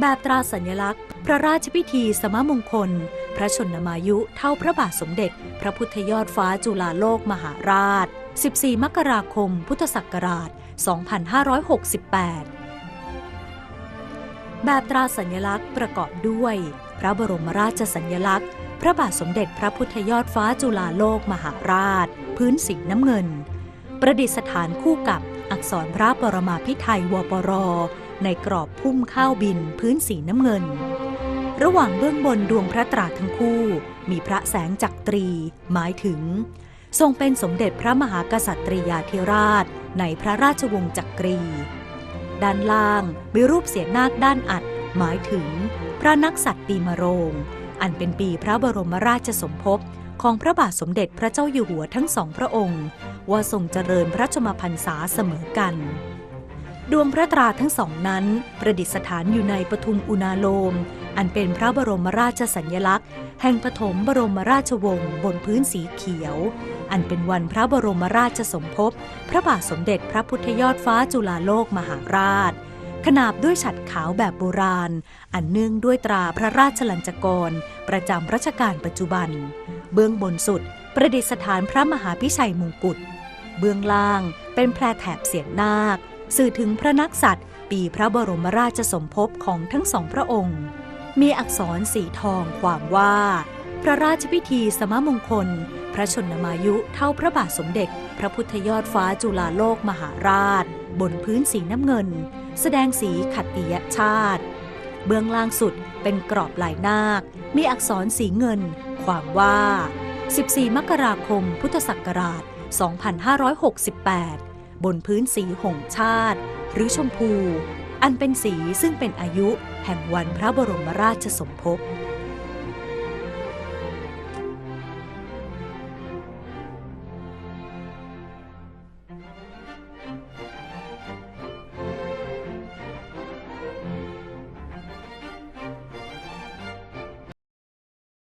แบบตราสัญลักษณ์ พระราชพิธีสมมงคล พระชนมายุเท่าพระบาทสมเด็จ พระพุทธยอดฟ้าจุฬาโลกมหาราช 14 มกราคม พุทธศักราช 2568 แบบตราสัญลักษณ์ประกอบด้วย พระบรมราชสัญลักษณ์ พระบาทสมเด็จพระพุทธยอดฟ้าจุฬาโลกมหาราช พื้นสีน้ำเงิน ประดิษฐานคู่กับอักษรพระปรมาภิไธยวปร ในกรอบพุ่มข้าวบินพื้นสีน้ำเงิน ระหว่างเบื้องบนดวงพระตราทั้งคู่ มีพระแสงจักรี หมายถึง ทรงเป็นสมเด็จพระมหากษัตริยาธิราช ในพระราชวงศ์จักรี ด้านล่างมีรูปเสียนาคด้านอัด หมายถึง พระนักสัตว์ปีมะโรง อันเป็นปีพระบรมราชสมภพของพระบาทสมเด็จพระเจ้าอยู่หัวทั้งสองพระองค์ ว่าทรงเจริญพระชมพรรษาเสมอกัน ดวงพระตราทั้งสองนั้น ประดิษฐานอยู่ในปทุมอุณาโลม อันเป็นพระบรมราชสัญลักษณ์ แห่งปฐมบรมราชวงศ์บนพื้นสีเขียว อันเป็นวันพระบรมราชสมภพ พระบาทสมเด็จพระพุทธยอดฟ้าจุฬาโลกมหาราช ขนาบด้วยฉัดขาวแบบโบราณ อันเนื่องด้วยตราพระราชลัญจกร ประจำรัชกาลปัจจุบัน เบื้องบนสุด ประดิษฐานพระมหาพิชัยมงกุฎเบื้องล่างเป็นแพรแถบเสียงนาค สื่อถึงพระนักษัตริย์ ปีพระบรมราชสมภพของทั้งสองพระองค์ มีอักษรสีทองความว่า พระราชพิธีสมมงคล พระชนมายุเท่าพระบาทสมเด็จ พระพุทธยอดฟ้าจุฬาโลกมหาราช บนพื้นสีน้ำเงิน แสดงสีขัตติยชาติ เบื้องล่างสุดเป็นกรอบลายนาค มีอักษรสีเงิน ความว่า 14 มกราคม พุทธศักราช 2568 บนพื้นสีหงชาติ หรือชมพู อันเป็นสีซึ่งเป็นอายุแห่งวันพระบรมราชสมภพ